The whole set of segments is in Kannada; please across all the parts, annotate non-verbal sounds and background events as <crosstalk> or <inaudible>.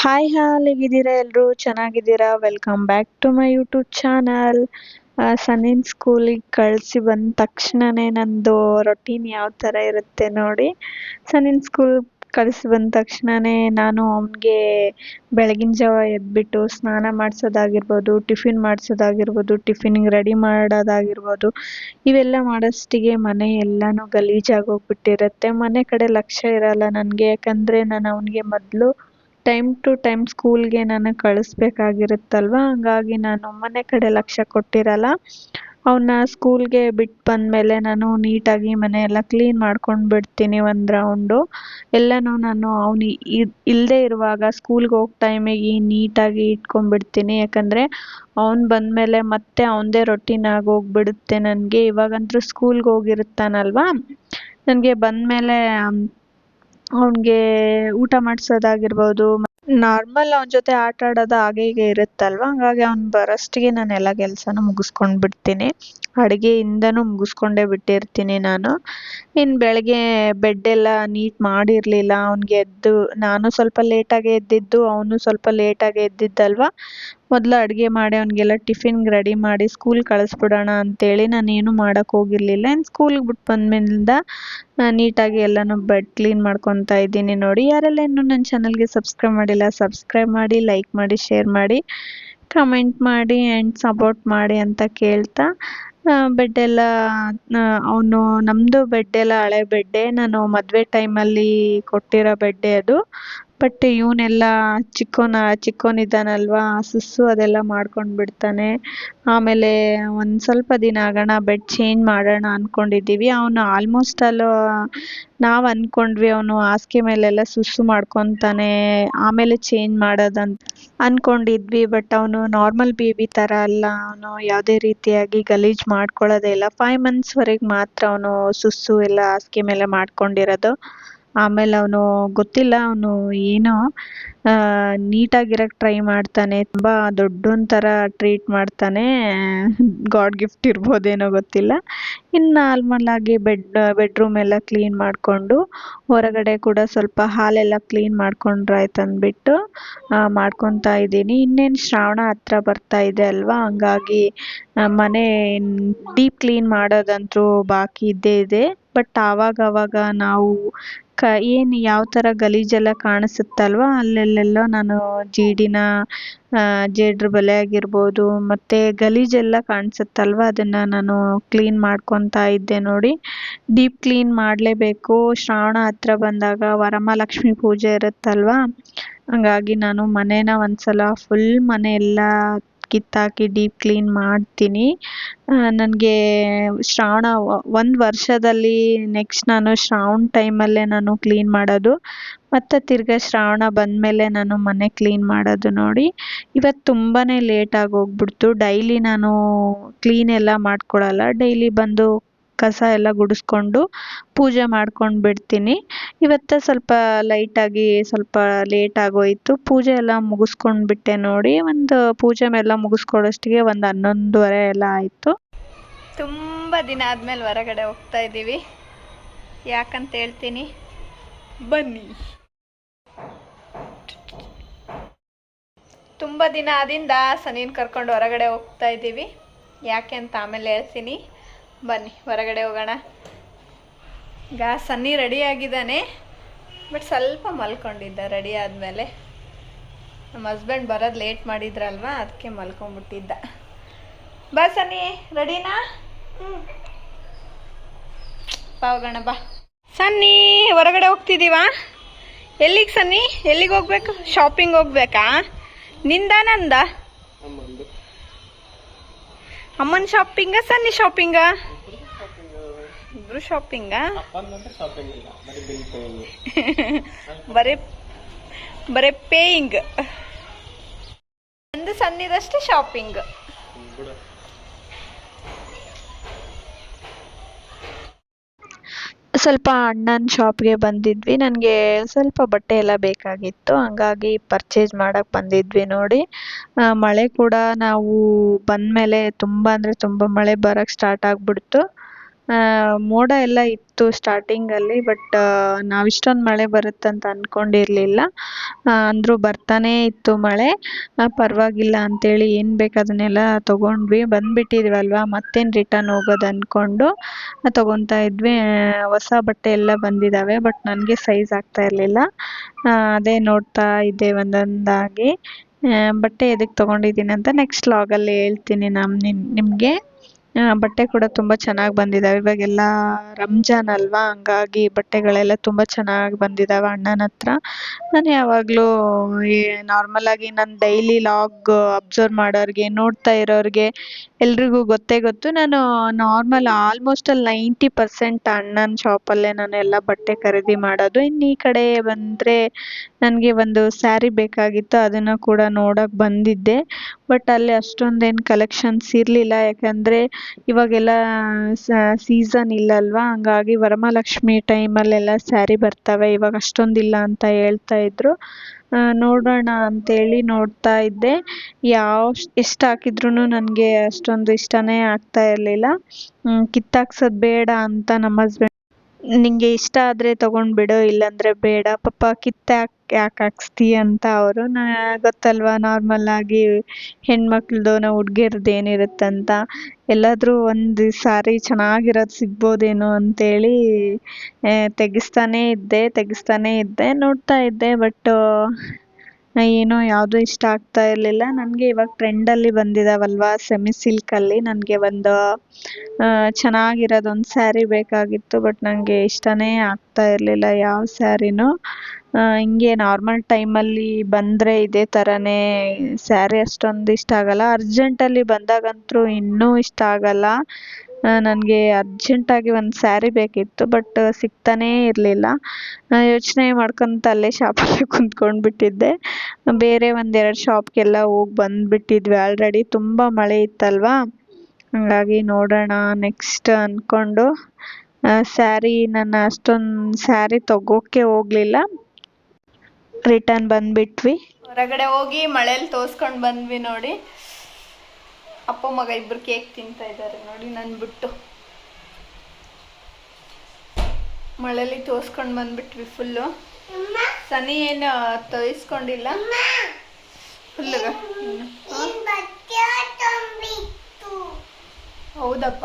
ಹಾಯ್ ಹಾಲ್ ಹೇಗಿದ್ದೀರಾ ಎಲ್ಲರೂ ಚೆನ್ನಾಗಿದ್ದೀರಾ? Welcome back to my YouTube channel ಸನ್ನಿನ್ ಸ್ಕೂಲಿಗೆ ಕಳಿಸಿ ಬಂದ ತಕ್ಷಣನೇ ನಂದು ರೊಟೀನ್ ಯಾವ ಥರ ಇರುತ್ತೆ ನೋಡಿ. ಸನ್ನಿನ್ ಸ್ಕೂಲ್ ಕಳಿಸಿ ಬಂದ ತಕ್ಷಣನೇ ನಾನು ಅವನಿಗೆ ಬೆಳಗಿನ ಜಾವ ಎದ್ಬಿಟ್ಟು ಸ್ನಾನ ಮಾಡಿಸೋದಾಗಿರ್ಬೋದು, ಟಿಫಿನ್ ಮಾಡಿಸೋದಾಗಿರ್ಬೋದು, ಟಿಫಿನ್ಗೆ ರೆಡಿ ಮಾಡೋದಾಗಿರ್ಬೋದು, ಇವೆಲ್ಲ ಮಾಡೋಷ್ಟಿಗೆ ಮನೆ ಎಲ್ಲನೂ ಗಲೀಜಾಗಿ ಹೋಗ್ಬಿಟ್ಟಿರುತ್ತೆ. ಮನೆ ಕಡೆ ಲಕ್ಷ್ಯ ಇರಲ್ಲ ನನಗೆ. ಯಾಕಂದರೆ ನಾನು ಅವನಿಗೆ ಮೊದಲು ಟೈಮ್ ಟು ಟೈಮ್ ಸ್ಕೂಲ್ಗೆ ನಾನು ಕಳಿಸ್ಬೇಕಾಗಿರುತ್ತಲ್ವ? ಹಂಗಾಗಿ ನಾನು ಮನೆ ಕಡೆ ಲಕ್ಷ್ಯ ಕೊಟ್ಟಿರಲ್ಲ. ಅವನ್ನ ಸ್ಕೂಲ್ಗೆ ಬಿಟ್ಟು ಬಂದಮೇಲೆ ನಾನು ನೀಟಾಗಿ ಮನೆ ಎಲ್ಲ ಕ್ಲೀನ್ ಮಾಡ್ಕೊಂಡು ಬಿಡ್ತೀನಿ ಒಂದು ರೌಂಡು ಎಲ್ಲನೂ ನಾನು ಅವನು ಇಲ್ಲದೆ ಇರುವಾಗ ಸ್ಕೂಲ್ಗೆ ಹೋಗೋ ಟೈಮಿಗೆ ನೀಟಾಗಿ ಇಟ್ಕೊಂಡ್ಬಿಡ್ತೀನಿ ಯಾಕಂದರೆ ಅವ್ನು ಬಂದಮೇಲೆ ಮತ್ತೆ ಅವನದೇ ರೊಟೀನ್ ಆಗಿ ಹೋಗ್ಬಿಡುತ್ತೆ ನನಗೆ. ಇವಾಗಂತೂ ಸ್ಕೂಲ್ಗೆ ಹೋಗಿರ್ತಾನಲ್ವ ನನಗೆ ಬಂದಮೇಲೆ ಅವನಿಗೆ ಊಟ ಮಾಡಿಸೋದಾಗಿರ್ಬೋದು ನಾರ್ಮಲ್ ಅವ್ನ ಜೊತೆ ಆಟ ಆಡೋದು ಹಾಗೆ ಹೀಗೆ ಇರುತ್ತಲ್ವ? ಹಂಗಾಗಿ ಅವ್ನು ಬರೋಷ್ಟಿಗೆ ನಾನು ಎಲ್ಲ ಕೆಲಸನೂ ಮುಗಿಸ್ಕೊಂಡು ಬಿಡ್ತೀನಿ ಅಡುಗೆಯಿಂದನೂ ಮುಗಿಸ್ಕೊಂಡೇ ಬಿಟ್ಟಿರ್ತೀನಿ ನಾನು. ಇನ್ನು ಬೆಳಗ್ಗೆ ಬೆಡ್ಡೆಲ್ಲ ನೀಟ್ ಮಾಡಿರಲಿಲ್ಲ, ಅವ್ನಿಗೆ ಎದ್ದು, ನಾನು ಸ್ವಲ್ಪ ಲೇಟಾಗೇ ಎದ್ದಿದ್ದು, ಅವನು ಸ್ವಲ್ಪ ಲೇಟಾಗೇ ಎದ್ದಿದ್ದಲ್ವ? ಮೊದಲು ಅಡುಗೆ ಮಾಡಿ, ಅವನಿಗೆಲ್ಲ ಟಿಫಿನ್ಗೆ ರೆಡಿ ಮಾಡಿ ಸ್ಕೂಲ್ ಕಳಿಸ್ಬಿಡೋಣ ಅಂತೇಳಿ ನಾನೇನು ಮಾಡೋಕ್ಕೆ ಹೋಗಿರಲಿಲ್ಲ. ಇನ್ನು ಸ್ಕೂಲ್ಗೆ ಬಿಟ್ಟು ಬಂದಮೇಲಿಂದ ನೀಟಾಗಿ ಎಲ್ಲನೂ ಬೆಡ್ ಕ್ಲೀನ್ ಮಾಡ್ಕೊತಾ ಇದ್ದೀನಿ ನೋಡಿ. ಯಾರೆಲ್ಲ ಇನ್ನೂ ನನ್ನ ಚಾನಲ್ಗೆ ಸಬ್ಸ್ಕ್ರೈಬ್ ಮಾಡಿಲ್ಲ, ಸಬ್ಸ್ಕ್ರೈಬ್ ಮಾಡಿ, ಲೈಕ್ ಮಾಡಿ, ಶೇರ್ ಮಾಡಿ, ಕಮೆಂಟ್ ಮಾಡಿ, ಆ್ಯಂಡ್ ಸಪೋರ್ಟ್ ಮಾಡಿ ಅಂತ ಕೇಳ್ತಾ ಬೆಡ್ ಎಲ್ಲ ಅವನು ನಮ್ಮದು ಎಲ್ಲ ಹಳೆ ಬೆಡ್ಡೇ ನಾನು ಮದುವೆ ಟೈಮಲ್ಲಿ ಕೊಟ್ಟಿರೋ ಬೆಡ್ಡೇ ಅದು. ಬಟ್ ಇವನೆಲ್ಲ ಚಿಕ್ಕವನ ಚಿಕ್ಕವನಿದ್ದಾನಲ್ವ ಸುಸ್ಸು ಅದೆಲ್ಲ ಮಾಡ್ಕೊಂಡು ಬಿಡ್ತಾನೆ. ಆಮೇಲೆ ಒಂದು ಸ್ವಲ್ಪ ದಿನ ಆಗೋಣ, ಬೆಡ್ ಚೇಂಜ್ ಮಾಡೋಣ ಅಂದ್ಕೊಂಡಿದ್ದೀವಿ ಅವನು ಆಲ್ಮೋಸ್ಟ್ ಅಲ್ಲೂ ನಾವು ಅಂದ್ಕೊಂಡ್ವಿ ಅವನು ಹಾಸಿಗೆ ಮೇಲೆಲ್ಲ ಸುಸ್ಸು ಮಾಡ್ಕೊತಾನೆ, ಆಮೇಲೆ ಚೇಂಜ್ ಮಾಡೋದಂತ ಅಂದ್ಕೊಂಡಿದ್ವಿ ಬಟ್ ಅವನು ನಾರ್ಮಲ್ ಬೇಬಿ ಥರ ಅಲ್ಲ, ಅವನು ಯಾವುದೇ ರೀತಿಯಾಗಿ ಗಲೀಜು ಮಾಡ್ಕೊಳ್ಳೋದೇ ಇಲ್ಲ. ಫೈವ್ ಮಂತ್ಸ್ವರೆಗೆ ಮಾತ್ರ ಅವನು ಸುಸ್ಸು ಎಲ್ಲ ಹಾಸಿಗೆ ಮೇಲೆ ಮಾಡ್ಕೊಂಡಿರೋದು. ಆಮೇಲೆ ಅವನು ಗೊತ್ತಿಲ್ಲ, ಅವನು ಏನೋ ನೀಟಾಗಿರೋಕ್ಕೆ ಟ್ರೈ ಮಾಡ್ತಾನೆ, ತುಂಬ ದೊಡ್ಡೊಂಥರ ಟ್ರೀಟ್ ಮಾಡ್ತಾನೆ. ಗಾಡ್ ಗಿಫ್ಟ್ ಇರ್ಬೋದೇನೋ ಗೊತ್ತಿಲ್ಲ. ಇನ್ನು ನಾರ್ಮಲ್ ಆಗಿ ಬೆಡ್ ಬೆಡ್ರೂಮ್ ಎಲ್ಲ ಕ್ಲೀನ್ ಮಾಡಿಕೊಂಡು, ಹೊರಗಡೆ ಕೂಡ ಸ್ವಲ್ಪ ಹಾಲೆಲ್ಲ ಕ್ಲೀನ್ ಮಾಡ್ಕೊಂಡ್ರಾಯ್ತು ಅಂದ್ಬಿಟ್ಟು ಮಾಡ್ಕೊತಾ ಇದ್ದೀನಿ. ಇನ್ನೇನು ಶ್ರಾವಣ ಹತ್ರ ಬರ್ತಾ ಇದೆ ಅಲ್ವಾ? ಹಂಗಾಗಿ ಮನೆ ಡೀಪ್ ಕ್ಲೀನ್ ಮಾಡೋದಂತೂ ಬಾಕಿ ಇದ್ದೇ ಇದೆ. ಬಟ್ ಆವಾಗ ಆವಾಗ ನಾವು ಕ ಏನು ಯಾವ ಥರ ಗಲೀಜೆಲ್ಲ ಕಾಣಿಸುತ್ತಲ್ವ? ಅಲ್ಲೆಲ್ಲೆಲ್ಲ ನಾನು ಜೇಡಿನ ಜೇಡರ ಬಲೆ ಆಗಿರ್ಬೋದು, ಮತ್ತು ಗಲೀಜೆಲ್ಲ ಕಾಣಿಸುತ್ತಲ್ವ? ಅದನ್ನು ನಾನು ಕ್ಲೀನ್ ಮಾಡ್ಕೊತಾ ಇದ್ದೆ ನೋಡಿ. ಡೀಪ್ ಕ್ಲೀನ್ ಮಾಡಲೇಬೇಕು. ಶ್ರಾವಣ ಹತ್ರ ಬಂದಾಗ ವರಮಹಾಲಕ್ಷ್ಮಿ ಪೂಜೆ ಇರುತ್ತಲ್ವ? ಹಂಗಾಗಿ ನಾನು ಮನೇನ ಒಂದು ಸಲ ಫುಲ್ ಮನೆ ಎಲ್ಲ ಕಿತ್ತಾಕಿ ಡೀಪ್ ಕ್ಲೀನ್ ಮಾಡ್ತೀನಿ. ನನಗೆ ಶ್ರಾವಣ ಒಂದು ವರ್ಷದಲ್ಲಿ ನೆಕ್ಸ್ಟ್ ನಾನು ಶ್ರಾವಣ ಟೈಮಲ್ಲೇ ನಾನು ಕ್ಲೀನ್ ಮಾಡೋದು. ಮತ್ತು ತಿರ್ಗಾ ಶ್ರಾವಣ ಬಂದಮೇಲೆ ನಾನು ಮನೆ ಕ್ಲೀನ್ ಮಾಡೋದು ನೋಡಿ. ಇವತ್ತು ತುಂಬಾ ಲೇಟಾಗಿ ಹೋಗ್ಬಿಡ್ತು. ಡೈಲಿ ನಾನು ಕ್ಲೀನ್ ಎಲ್ಲ ಮಾಡ್ಕೊಳಲ್ಲ. ಡೈಲಿ ಬಂದು ಕಸ ಎಲ್ಲ ಗುಡಿಸ್ಕೊಂಡು ಪೂಜೆ ಮಾಡ್ಕೊಂಡು ಬಿಡ್ತೀನಿ. ಇವತ್ತು ಸ್ವಲ್ಪ ಲೈಟಾಗಿ ಸ್ವಲ್ಪ ಲೇಟ್ ಆಗೋಯಿತು. ಪೂಜೆ ಎಲ್ಲ ಮುಗಿಸ್ಕೊಂಡು ಬಿಟ್ಟೆ ನೋಡಿ. ಒಂದು ಪೂಜೆ ಎಲ್ಲ ಮುಗಿಸ್ಕೊಳ್ಳೋಷ್ಟಿಗೆ ಒಂದು ಹನ್ನೊಂದುವರೆ ಎಲ್ಲ ಆಯಿತು. ತುಂಬ ದಿನ ಆದಮೇಲೆ ಹೊರಗಡೆ ಹೋಗ್ತಾ ಇದ್ದೀವಿ. ಯಾಕಂತ ಹೇಳ್ತೀನಿ? ಬನ್ನಿ. ತುಂಬ ದಿನ ಆದಿಂದ ಸನೀನ್ ಕರ್ಕೊಂಡು ಹೊರಗಡೆ ಹೋಗ್ತಾ ಇದ್ದೀವಿ. ಯಾಕೆ ಅಂತ ಆಮೇಲೆ ಹೇಳ್ತೀನಿ. ಬನ್ನಿ, ಹೊರಗಡೆ ಹೋಗೋಣ. ಈಗ ಸನ್ನಿ ರೆಡಿ ಆಗಿದ್ದಾನೆ ಬಟ್ ಸ್ವಲ್ಪ ಮಲ್ಕೊಂಡಿದ್ದ ರೆಡಿ ಆದಮೇಲೆ. ನಮ್ಮ ಹಸ್ಬೆಂಡ್ ಬರೋದು ಲೇಟ್ ಮಾಡಿದ್ರಲ್ವ, ಅದಕ್ಕೆ ಮಲ್ಕೊಂಬಿಟ್ಟಿದ್ದ ಬಾ ಸನ್ನಿ ರೆಡಿನಾ ಬಾ, ಹೋಗೋಣ, ಬಾ. ಸನ್ನಿ, ಹೊರಗಡೆ ಹೋಗ್ತಿದ್ದೀವಾ? ಎಲ್ಲಿಗೆ ಸನ್ನಿ? ಎಲ್ಲಿಗೆ ಹೋಗ್ಬೇಕು? ಶಾಪಿಂಗ್ ಹೋಗ್ಬೇಕಾ? ನಿಂದ ನಂದ ಅಮ್ಮನ ಶಾಪಿಂಗ ಸನ್ನಿ ಶಾಪಿಂಗ ಇಬ್ರು ಶಾಪಿಂಗ ಬರೇ ಬರೇ ಪೇಯಿಂಗ್ ಒಂದು ಸನ್ನಿದಷ್ಟೇ ಶಾಪಿಂಗ್ ಸ್ವಲ್ಪ ಅಣ್ಣನ ಶಾಪ್ಗೆ ಬಂದಿದ್ವಿ. ನನಗೆ ಸ್ವಲ್ಪ ಬಟ್ಟೆ ಎಲ್ಲ ಬೇಕಾಗಿತ್ತು. ಹಂಗಾಗಿ ಪರ್ಚೇಸ್ ಮಾಡೋಕ್ಕೆ ಬಂದಿದ್ವಿ ನೋಡಿ. ಮಳೆ ಕೂಡ ನಾವು ಬಂದಮೇಲೆ ತುಂಬ ಅಂದರೆ ತುಂಬ ಮಳೆ ಬರೋಕ್ಕೆ ಸ್ಟಾರ್ಟ್ ಆಗಿಬಿಡ್ತು. ಮೋಡ ಎಲ್ಲ ಇತ್ತು ಸ್ಟಾರ್ಟಿಂಗಲ್ಲಿ ಬಟ್ ನಾವಿಷ್ಟೊಂದು ಮಳೆ ಬರುತ್ತಂತ ಅಂದ್ಕೊಂಡಿರಲಿಲ್ಲ ಅಂದರೂ ಬರ್ತಾನೇ ಇತ್ತು ಮಳೆ. ಪರವಾಗಿಲ್ಲ ಅಂತೇಳಿ ಏನು ಬೇಕು ಅದನ್ನೆಲ್ಲ ತೊಗೊಂಡ್ವಿ. ಬಂದುಬಿಟ್ಟಿದ್ವಲ್ವ, ಮತ್ತೇನು ರಿಟರ್ನ್ ಹೋಗೋದು ಅಂದ್ಕೊಂಡು ತೊಗೊತಾ ಇದ್ವಿ. ಹೊಸ ಬಟ್ಟೆ ಎಲ್ಲ ಬಂದಿದ್ದಾವೆ ಬಟ್ ನನಗೆ ಸೈಜ್ ಆಗ್ತಾ ಇರಲಿಲ್ಲ. ಅದೇ ನೋಡ್ತಾ ಇದ್ದೆ ಒಂದೊಂದಾಗಿ. ಬಟ್ಟೆ ಎದಕ್ಕೆ ತೊಗೊಂಡಿದ್ದೀನಿ ಅಂತ ನೆಕ್ಸ್ಟ್ ಲಾಗಲ್ಲಿ ಹೇಳ್ತೀನಿ ನಾನು, ನಿಮಗೆ. ಬಟ್ಟೆ ಕೂಡ ತುಂಬ ಚೆನ್ನಾಗಿ ಬಂದಿದ್ದಾವೆ ಇವಾಗೆಲ್ಲ ರಂಜಾನ್ ಅಲ್ವಾ? ಹಂಗಾಗಿ ಬಟ್ಟೆಗಳೆಲ್ಲ ತುಂಬ ಚೆನ್ನಾಗಿ ಬಂದಿದ್ದಾವೆ ಅಣ್ಣನ ಹತ್ರ. ನಾನು ಯಾವಾಗಲೂ ನಾರ್ಮಲಾಗಿ ನಾನು ಡೈಲಿ ಲಾಗ್ ಅಬ್ಸರ್ವ್ ಮಾಡೋರಿಗೆ, ನೋಡ್ತಾ ಇರೋರಿಗೆ ಎಲ್ರಿಗೂ ಗೊತ್ತೇ ಗೊತ್ತು. ನಾನು ನಾರ್ಮಲ್ ಆಲ್ಮೋಸ್ಟ್ ಅಲ್ಲಿ ನೈಂಟಿ ಪರ್ಸೆಂಟ್ ಅಣ್ಣನ ಶಾಪಲ್ಲೇ ನಾನು ಎಲ್ಲ ಬಟ್ಟೆ ಖರೀದಿ ಮಾಡೋದು. ಇನ್ನು ಈ ಕಡೆ ಬಂದರೆ ನನಗೆ ಒಂದು ಸ್ಯಾರಿ ಬೇಕಾಗಿತ್ತು, ಅದನ್ನು ಕೂಡ ನೋಡೋಕೆ ಬಂದಿದ್ದೆ. ಬಟ್ ಅಲ್ಲಿ ಅಷ್ಟೊಂದೇನು ಕಲೆಕ್ಷನ್ಸ್ ಇರಲಿಲ್ಲ. ಯಾಕಂದರೆ ಇವಾಗೆಲ್ಲ ಸೀಸನ್ ಇಲ್ಲ ಅಲ್ವಾ? ಹಂಗಾಗಿ ವರಮಹಾಲಕ್ಷ್ಮಿ ಟೈಮಲ್ಲೆಲ್ಲ ಸ್ಯಾರಿ ಬರ್ತವೆ, ಇವಾಗ ಅಷ್ಟೊಂದಿಲ್ಲ ಅಂತ ಹೇಳ್ತಾ ಇದ್ರು. ನೋಡೋಣ ಅಂತೇಳಿ ನೋಡ್ತಾ ಇದ್ದೆ. ಯಾವ, ಎಷ್ಟು ಹಾಕಿದ್ರೂ ನನಗೆ ಅಷ್ಟೊಂದು ಇಷ್ಟನೇ ಆಗ್ತಾ ಇರಲಿಲ್ಲ. ಕಿತ್ತಾಕ್ಸೋದು ಬೇಡ ಅಂತ ನಮ್ಮ ಹಸ್ಬೆಂಡ್ ನಿಂಗೆ ಇಷ್ಟ ಆದರೆ ತೊಗೊಂಡ್ಬಿಡು ಇಲ್ಲಾಂದರೆ ಬೇಡ. ಪಾಪ ಕಿತ್ತಾಕ್ ಯಾಕೆ ಹಾಕ್ಸ್ತೀಯ ಅಂತ ಅವರು. ನಾ ಗೊತ್ತಲ್ವಾ ನಾರ್ಮಲ್ಲಾಗಿ ಹೆಣ್ಮಕ್ಳದ್ದು ನಾವು ಹುಡ್ಗಿರ್ದು ಅಂತ ಎಲ್ಲಾದರೂ ಒಂದು ಸಾರಿ ಚೆನ್ನಾಗಿರೋದು ಸಿಗ್ಬೋದೇನೋ ಅಂತೇಳಿ ತೆಗೆಸ್ತಾನೇ ಇದ್ದೆ ತೆಗೆಸ್ತಾನೇ ಇದ್ದೆ, ನೋಡ್ತಾ ಇದ್ದೆ ಬಟ್ ಏನೋ ಯಾವುದು ಇಷ್ಟ ಆಗ್ತಾ ಇರಲಿಲ್ಲ. ನನಗೆ ಇವಾಗ ಟ್ರೆಂಡಲ್ಲಿ ಬಂದಿದ್ದಾವಲ್ವ ಸೆಮಿ ಸಿಲ್ಕಲ್ಲಿ ನನಗೆ ಒಂದು ಚೆನ್ನಾಗಿರೋದೊಂದು ಸ್ಯಾರಿ ಬೇಕಾಗಿತ್ತು ಬಟ್ ನನಗೆ ಇಷ್ಟನೇ ಆಗ್ತಾ ಇರಲಿಲ್ಲ ಯಾವ ಸ್ಯಾರಿನೂ ಹಿಂಗೆ ನಾರ್ಮಲ್ ಟೈಮಲ್ಲಿ ಬಂದರೆ ಇದೇ ಥರನೇ ಸ್ಯಾರಿ ಅಷ್ಟೊಂದು ಇಷ್ಟ ಆಗಲ್ಲ. ಅರ್ಜೆಂಟಲ್ಲಿ ಬಂದಾಗಂತೂ ಇನ್ನೂ ಇಷ್ಟ ಆಗಲ್ಲ. ನನಗೆ ಅರ್ಜೆಂಟಾಗಿ ಒಂದು ಸ್ಯಾರಿ ಬೇಕಿತ್ತು ಬಟ್ ಸಿಗ್ತಾನೇ ಇರಲಿಲ್ಲ. ಯೋಚನೆ ಮಾಡ್ಕೊಂತ ಅಲ್ಲೇ ಶಾಪಲ್ಲೇ <laughs> ಕುಂತ್ಕೊಂಡು ಬಿಟ್ಟಿದ್ದೆ ಬೇರೆ ಒಂದೆರಡು ಶಾಪ್ಗೆಲ್ಲ ಹೋಗಿ ಬಂದುಬಿಟ್ಟಿದ್ವಿ. ಆಲ್ರೆಡಿ ತುಂಬ ಮಳೆ ಇತ್ತಲ್ವಾ? ಹಾಗಾಗಿ ನೋಡೋಣ ನೆಕ್ಸ್ಟ್ ಅಂದ್ಕೊಂಡು ಸ್ಯಾರಿ ನಾನು ಅಷ್ಟೊಂದು ಸ್ಯಾರಿ ತಗೋಕ್ಕೆ ಹೋಗಲಿಲ್ಲ. ರಿಟರ್ನ್ ಬಂದ್ಬಿಟ್ವಿ. ಹೊರಗಡೆ ಹೋಗಿ ಮಳೇಲಿ ತೋರ್ಸ್ಕೊಂಡು ಬಂದ್ವಿ ನೋಡಿ. ಅಪ್ಪ ಮಗ ಇಬ್ರು ಕೇಕ್ ತಿಂತಾ ಇದ್ದಾರೆ ನೋಡಿ ನನ್ ಬಿಟ್ಟು. ಮಳೇಲಿ ತೋರ್ಸ್ಕೊಂಡು ಬಂದ್ಬಿಟ್ವಿ ಫುಲ್ಲು ಸನಿ ಏನು ತೋರಿಸ್ಕೊಂಡಿಲ್ಲ. ಫುಲ್ಲು ಹೌದಪ್ಪ.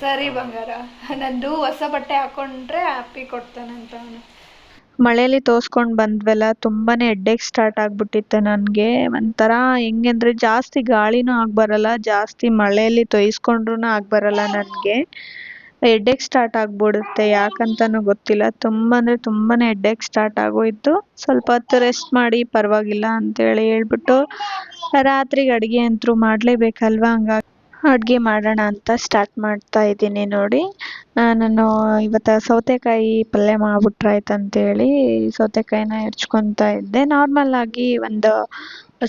ಸರಿ ಬಂಗಾರ. ನಂದು ಹೊಸ ಬಟ್ಟೆ ಹಾಕೊಂಡ್ರೆ ಹ್ಯಾಪಿ ಕೊಡ್ತಾನಂತ ಅವನು. ಮಳೆಯಲ್ಲಿ ತೋರ್ಸ್ಕೊಂಡು ಬಂದ್ವಲ್ಲ ತುಂಬಾ ಹೆಡ್ಡೇಕ್ ಸ್ಟಾರ್ಟ್ ಆಗಿಬಿಟ್ಟಿತ್ತು ನನಗೆ. ಒಂಥರ ಹೆಂಗೆ ಅಂದರೆ ಜಾಸ್ತಿ ಗಾಳಿನೂ ಆಗಿ ಬರಲ್ಲ ಜಾಸ್ತಿ ಮಳೆಯಲ್ಲಿ ತೊಯ್ಸ್ಕೊಂಡ್ರೂ ಆಗಿ ಬರಲ್ಲ ನನಗೆ. ಹೆಡ್ಡೇಕ್ ಸ್ಟಾರ್ಟ್ ಆಗಿಬಿಡುತ್ತೆ. ಯಾಕಂತನೂ ಗೊತ್ತಿಲ್ಲ. ತುಂಬ ಅಂದರೆ ತುಂಬಾ ಹೆಡ್ಡೇಕ್ ಸ್ಟಾರ್ಟ್ ಆಗೋಯಿತು. ಸ್ವಲ್ಪ ಹೊತ್ತು ರೆಸ್ಟ್ ಮಾಡಿ ಪರವಾಗಿಲ್ಲ ಅಂತೇಳಿ ಹೇಳ್ಬಿಟ್ಟು ರಾತ್ರಿಗೆ ಅಡುಗೆ ಅಂತೂ ಮಾಡಲೇಬೇಕಲ್ವ ಹಂಗಾಗಿ. ಅಡುಗೆ ಮಾಡೋಣ ಅಂತ ಸ್ಟಾರ್ಟ್ ಮಾಡ್ತಾ ಇದ್ದೀನಿ ನೋಡಿ. ನಾನು ಇವತ್ತು ಸೌತೆಕಾಯಿ ಪಲ್ಯ ಮಾಡಿಬಿಟ್ರಾಯ್ತು ಅಂತೇಳಿ ಸೌತೆಕಾಯಿನ ಹೆಚ್ಕೊತಾ ಇದ್ದೆ. ನಾರ್ಮಲ್ಲಾಗಿ ಒಂದು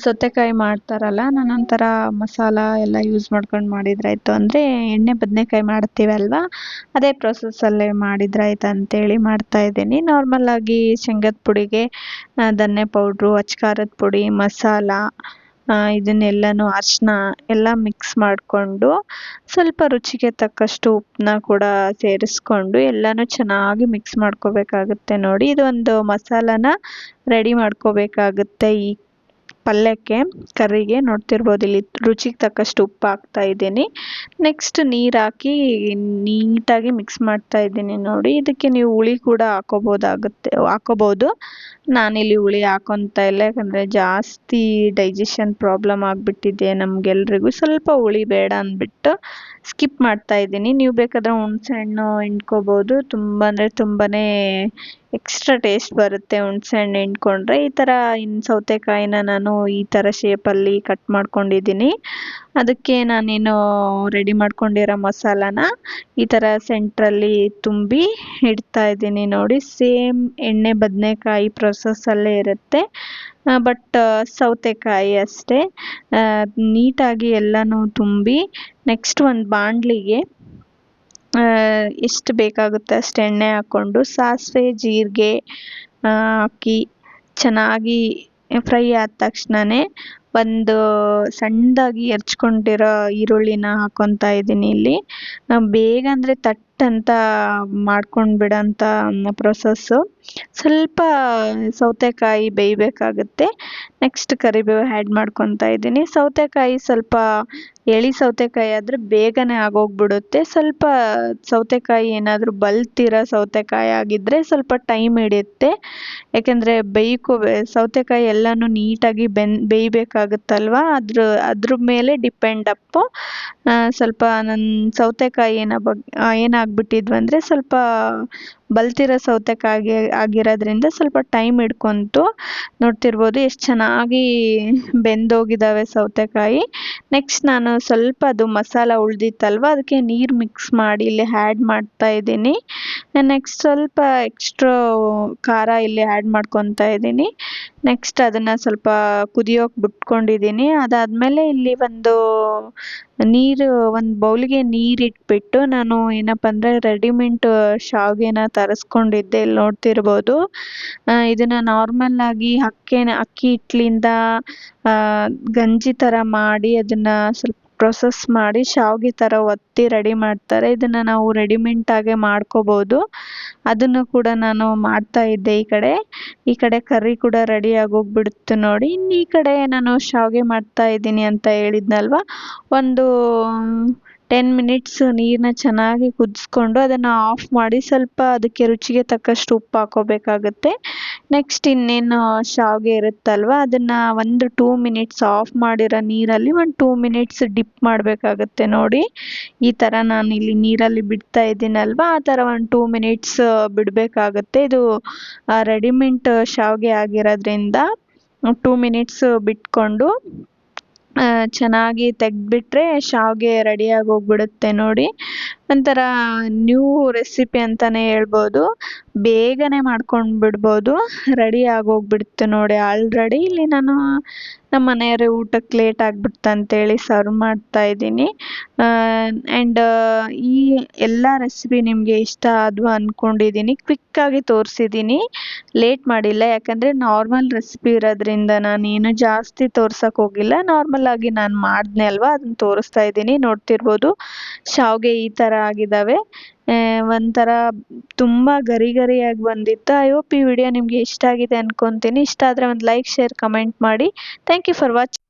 ಸೌತೆಕಾಯಿ ಮಾಡ್ತಾರಲ್ಲ ನಾನು ಒಂಥರ ಮಸಾಲ ಎಲ್ಲ ಯೂಸ್ ಮಾಡ್ಕೊಂಡು ಮಾಡಿದ್ರಾಯ್ತು. ಅಂದರೆ ಎಣ್ಣೆ ಬದನೆಕಾಯಿ ಮಾಡ್ತೀವಲ್ವ? ಅದೇ ಪ್ರೊಸೆಸ್ಸಲ್ಲೇ ಮಾಡಿದ್ರಾಯ್ತು ಅಂತೇಳಿ ಮಾಡ್ತಾ ಇದ್ದೀನಿ. ನಾರ್ಮಲ್ಲಾಗಿ ಶೇಂಗದ ಪುಡಿಗೆ ಧನ್ಯ ಪೌಡ್ರು ಖಾರದ ಪುಡಿ, ಮಸಾಲ ಇದನ್ನೆಲ್ಲನೂ ಅರಿಶಿನ ಎಲ್ಲ ಮಿಕ್ಸ್ ಮಾಡಿಕೊಂಡು ಸ್ವಲ್ಪ ರುಚಿಗೆ ತಕ್ಕಷ್ಟು ಉಪ್ಪನ್ನ ಕೂಡ ಸೇರಿಸ್ಕೊಂಡು ಎಲ್ಲನೂ ಚೆನ್ನಾಗಿ ಮಿಕ್ಸ್ ಮಾಡ್ಕೊಬೇಕಾಗುತ್ತೆ ನೋಡಿ. ಇದೊಂದು ಮಸಾಲಾನ ರೆಡಿ ಮಾಡ್ಕೋಬೇಕಾಗುತ್ತೆ ಈ ಪಲ್ಯಕ್ಕೆ ಕರ್ರಿಗೆ ನೋಡ್ತಿರ್ಬೋದು. ಇಲ್ಲಿ ರುಚಿಗೆ ತಕ್ಕಷ್ಟು ಉಪ್ಪು ಹಾಕ್ತಾ ಇದ್ದೀನಿ. ನೆಕ್ಸ್ಟ್ ನೀರು ಹಾಕಿ ನೀಟಾಗಿ ಮಿಕ್ಸ್ ಮಾಡ್ತಾ ಇದ್ದೀನಿ ನೋಡಿ. ಇದಕ್ಕೆ ನೀವು ಹುಳಿ ಕೂಡ ಹಾಕೋಬೋದಾಗುತ್ತೆ, ಹಾಕೋಬೋದು. ನಾನಿಲ್ಲಿ ಹುಳಿ ಹಾಕೊತಾ ಇಲ್ಲ, ಯಾಕಂದರೆ ಜಾಸ್ತಿ ಡೈಜೆಷನ್ ಪ್ರಾಬ್ಲಮ್ ಆಗಿಬಿಟ್ಟಿದೆ ನಮಗೆಲ್ರಿಗೂ. ಸ್ವಲ್ಪ ಹುಳಿ ಬೇಡ ಅಂದ್ಬಿಟ್ಟು ಸ್ಕಿಪ್ ಮಾಡ್ತಾ ಇದ್ದೀನಿ. ನೀವು ಬೇಕಾದರೆ ಹುಣಸೆಹಣ್ಣು ಹಿಂಡ್ಕೋಬೋದು. ತುಂಬ ಅಂದರೆ ತುಂಬಾ ಎಕ್ಸ್ಟ್ರಾ ಟೇಸ್ಟ್ ಬರುತ್ತೆ ಹುಣಸೆಹಣ್ಣು ಹಿಂಡ್ಕೊಂಡ್ರೆ. ಈ ಥರ ಇನ್ನು ಸೌತೆಕಾಯಿನ ನಾನು ಈ ಥರ ಶೇಪಲ್ಲಿ ಕಟ್ ಮಾಡ್ಕೊಂಡಿದ್ದೀನಿ. ಅದಕ್ಕೆ ನಾನೇನು ರೆಡಿ ಮಾಡ್ಕೊಂಡಿರೋ ಮಸಾಲಾನ ಈ ಥರ ಸೆಂಟ್ರಲ್ಲಿ ತುಂಬಿ ಇಡ್ತಾ ಇದ್ದೀನಿ ನೋಡಿ. ಸೇಮ್ ಎಣ್ಣೆ ಬದನೆಕಾಯಿ ಪ್ರೊಸೆಸ್ಸಲ್ಲೇ ಇರುತ್ತೆ. ಬಟ್ ಸೌತೆಕಾಯಿ ಅಷ್ಟೇ. ನೀಟಾಗಿ ಎಲ್ಲನೂ ತುಂಬಿ ನೆಕ್ಸ್ಟ್ ಒಂದು ಬಾಣಲಿಗೆ ಎಷ್ಟು ಬೇಕಾಗುತ್ತೆ ಅಷ್ಟು ಎಣ್ಣೆ ಹಾಕ್ಕೊಂಡು ಸಾಸಿವೆ, ಜೀರಿಗೆ ಹಾಕಿ ಚೆನ್ನಾಗಿ ಫ್ರೈ ಆದ ತಕ್ಷಣನೇ ಒಂದು ಸಣ್ಣದಾಗಿ ಹೆರ್ಚ್ಕೊಂಡಿರೋ ಈರುಳ್ಳಿನ ಹಾಕ್ಕೊತಾ ಇದ್ದೀನಿ ಇಲ್ಲಿ. ಬೇಗ ಅಂದರೆ ತಟ್ ಅಂತ ಮಾಡ್ಕೊಂಡು ಬಿಡೋಂಥ ಪ್ರೊಸೆಸ್ಸು ಸ್ವಲ್ಪ ಸೌತೆಕಾಯಿ ಬೇಯಬೇಕಾಗುತ್ತೆ. ನೆಕ್ಸ್ಟ್ ಕರಿಬೇವು ಆ್ಯಡ್ ಮಾಡ್ಕೊತಾ ಇದ್ದೀನಿ. ಸೌತೆಕಾಯಿ ಸ್ವಲ್ಪ ಎಳಿ ಸೌತೆಕಾಯಿ ಆದರೆ ಬೇಗನೆ ಆಗೋಗ್ಬಿಡುತ್ತೆ. ಸ್ವಲ್ಪ ಸೌತೆಕಾಯಿ ಏನಾದರೂ ಬಲ್ತಿರೋ ಸೌತೆಕಾಯಿ ಆಗಿದ್ದರೆ ಸ್ವಲ್ಪ ಟೈಮ್ ಹಿಡಿಯುತ್ತೆ. ಯಾಕೆಂದರೆ ಬೇಯ್ಕೋ ಸೌತೆಕಾಯಿ ಎಲ್ಲನೂ ನೀಟಾಗಿ ಬೆನ್, ಬೇಯಬೇಕಾಗುತ್ತಲ್ವ? ಅದ್ರ ಅದ್ರ ಮೇಲೆ ಡಿಪೆಂಡ್ ಅಪ್ಪು ಸ್ವಲ್ಪ ನನ್ನ ಸೌತೆಕಾಯಿ ಏನ ಬಗ್ ಏನಾಗ್ಬಿಟ್ಟಿದ್ವು ಅಂದರೆ ಸ್ವಲ್ಪ ಬಲ್ತಿರೋ ಸೌತೆಕಾಯಿ ಆಗಿರೋದ್ರಿಂದ ಸ್ವಲ್ಪ ಟೈಮ್ ಹಿಡ್ಕೊತು ನೋಡ್ತಿರ್ಬೋದು ಎಷ್ಟು ಚೆನ್ನಾಗಿ ಬೆಂದೋಗಿದ್ದಾವೆ ಸೌತೆಕಾಯಿ. ನೆಕ್ಸ್ಟ್ ನಾನು ಸ್ವಲ್ಪ ಅದು ಮಸಾಲ ಉಳಿದಿತ್ತಲ್ವ, ಅದಕ್ಕೆ ನೀರು ಮಿಕ್ಸ್ ಮಾಡಿ ಇಲ್ಲಿ ಆ್ಯಡ್ ಮಾಡ್ತಾ ಇದ್ದೀನಿ. ನೆಕ್ಸ್ಟ್ ಸ್ವಲ್ಪ ಎಕ್ಸ್ಟ್ರಾ ಖಾರ ಇಲ್ಲಿ ಆ್ಯಡ್ ಮಾಡ್ಕೊತಾ ಇದ್ದೀನಿ. ನೆಕ್ಸ್ಟ್ ಅದನ್ನು ಸ್ವಲ್ಪ ಕುದಿಯೋಕೆ ಬಿಟ್ಕೊಂಡಿದ್ದೀನಿ ಅದಾದಮೇಲೆ ಇಲ್ಲಿ ಒಂದು ನೀರು, ಒಂದು ಬೌಲಿಗೆ ನೀರಿಟ್ಬಿಟ್ಟು ನಾನು ಏನಪ್ಪ ಅಂದರೆ ರೆಡಿಮೆಂಟ್ ಶಾವಿಗೆನ ತರಿಸ್ಕೊಂಡಿದ್ದೆ. ಇಲ್ಲಿ ನೋಡ್ತಿರ್ಬೋದು. ಇದನ್ನು ನಾರ್ಮಲ್ಲಾಗಿ ಅಕ್ಕಿನ ಅಕ್ಕಿ ಹಿಟ್ಲಿಂದ ಗಂಜಿ ಥರ ಮಾಡಿ ಅದನ್ನು ಸ್ವಲ್ಪ ಪ್ರೊಸೆಸ್ ಮಾಡಿ ಶಾವಿಗೆ ಥರ ಒತ್ತಿ ರೆಡಿ ಮಾಡ್ತಾರೆ. ಇದನ್ನು ನಾವು ರೆಡಿಮೆಂಟಾಗೆ ಮಾಡ್ಕೋಬೋದು. ಅದನ್ನು ಕೂಡ ನಾನು ಮಾಡ್ತಾ ಇದ್ದೆ ಈ ಕಡೆ. ಈ ಕಡೆ ಕರ್ರಿ ಕೂಡ ರೆಡಿ ಆಗೋಗ್ಬಿಡ್ತು ನೋಡಿ. ಇನ್ನು ಈ ಕಡೆ ನಾನು ಶಾವಿಗೆ ಮಾಡ್ತಾ ಇದ್ದೀನಿ ಅಂತ ಹೇಳಿದ್ನಲ್ವ? ಒಂದು ಟೆನ್ ಮಿನಿಟ್ಸ್ ನೀರನ್ನ ಚೆನ್ನಾಗಿ ಕುದಿಸ್ಕೊಂಡು ಅದನ್ನು ಆಫ್ ಮಾಡಿ ಸ್ವಲ್ಪ ಅದಕ್ಕೆ ರುಚಿಗೆ ತಕ್ಕಷ್ಟು ಉಪ್ಪು ಹಾಕ್ಕೋಬೇಕಾಗುತ್ತೆ ನೆಕ್ಸ್ಟ್ ಇನ್ನೇನು ಶಾವಿಗೆ ಇರುತ್ತಲ್ವ? ಅದನ್ನು ಒಂದು ಟೂ ಮಿನಿಟ್ಸ್ ಆಫ್ ಮಾಡಿರೋ ನೀರಲ್ಲಿ ಒಂದು ಟೂ ಮಿನಿಟ್ಸ್ ಡಿಪ್ ಮಾಡಬೇಕಾಗುತ್ತೆ ನೋಡಿ. ಈ ಥರ ನಾನು ಇಲ್ಲಿ ನೀರಲ್ಲಿ ಬಿಡ್ತಾ ಇದ್ದೀನಲ್ವ? ಆ ಥರ ಒಂದು ಟೂ ಮಿನಿಟ್ಸ್ ಬಿಡಬೇಕಾಗುತ್ತೆ. ಇದು ರೆಡಿಮೆಂಟ್ ಶಾವಿಗೆ ಆಗಿರೋದ್ರಿಂದ ಟೂ ಮಿನಿಟ್ಸ್ ಬಿಟ್ಕೊಂಡು ಚೆನ್ನಾಗಿ ತೆಗೆದ್ಬಿಟ್ರೆ ಶಾವಿಗೆ ರೆಡಿಯಾಗಿ ಹೋಗ್ಬಿಡುತ್ತೆ ನೋಡಿ. ಒಂಥರ ನ್ಯೂ ರೆಸಿಪಿ ಅಂತಲೇ ಹೇಳ್ಬೋದು. ಬೇಗನೆ ಮಾಡ್ಕೊಂಡು ಬಿಡ್ಬೋದು ರೆಡಿ ಆಗೋಗ್ಬಿಡ್ತು ನೋಡಿ ಆಲ್ರೆಡಿ ಇಲ್ಲಿ ನಾನು ನಮ್ಮ ಮನೆಯವ್ರ ಊಟಕ್ಕೆ ಲೇಟ್ ಆಗ್ಬಿಡ್ತು ಅಂತೇಳಿ ಸರ್ವ್ ಮಾಡ್ತಾ ಇದ್ದೀನಿ. ಆ್ಯಂಡ್ ಈ ಎಲ್ಲ ರೆಸಿಪಿ ನಿಮಗೆ ಇಷ್ಟ ಆದ್ವು ಅಂದ್ಕೊಂಡಿದ್ದೀನಿ ಕ್ವಿಕ್ಕಾಗಿ ತೋರಿಸಿದ್ದೀನಿ. ಲೇಟ್ ಮಾಡಿಲ್ಲ. ಯಾಕಂದರೆ ನಾರ್ಮಲ್ ರೆಸಿಪಿ ಇರೋದ್ರಿಂದ ನಾನೇನು ಜಾಸ್ತಿ ತೋರ್ಸೋಕೆ ಹೋಗಿಲ್ಲ. ನಾರ್ಮಲ್ಲಾಗಿ ನಾನು ಮಾಡಿದ್ನೆ ಅಲ್ವಾ? ಅದನ್ನು ತೋರಿಸ್ತಾ ಇದ್ದೀನಿ. ನೋಡ್ತಿರ್ಬೋದು. ಶಾವಿಗೆ ಈ ಥರ ಆಗಿದ್ದಾವೆ ಒಂಥರ ತುಂಬ ಗರಿ ಗರಿಯಾಗಿ ಬಂದಿತ್ತು. ಐ ಹೋಪ್ ಈ ವಿಡಿಯೋ ನಿಮಗೆ ಇಷ್ಟ ಆಗಿದೆ ಅನ್ಕೊತೀನಿ. ಇಷ್ಟ ಆದರೆ ಒಂದು ಲೈಕ್ ಶೇರ್ ಕಮೆಂಟ್ ಮಾಡಿ. Thank you for watching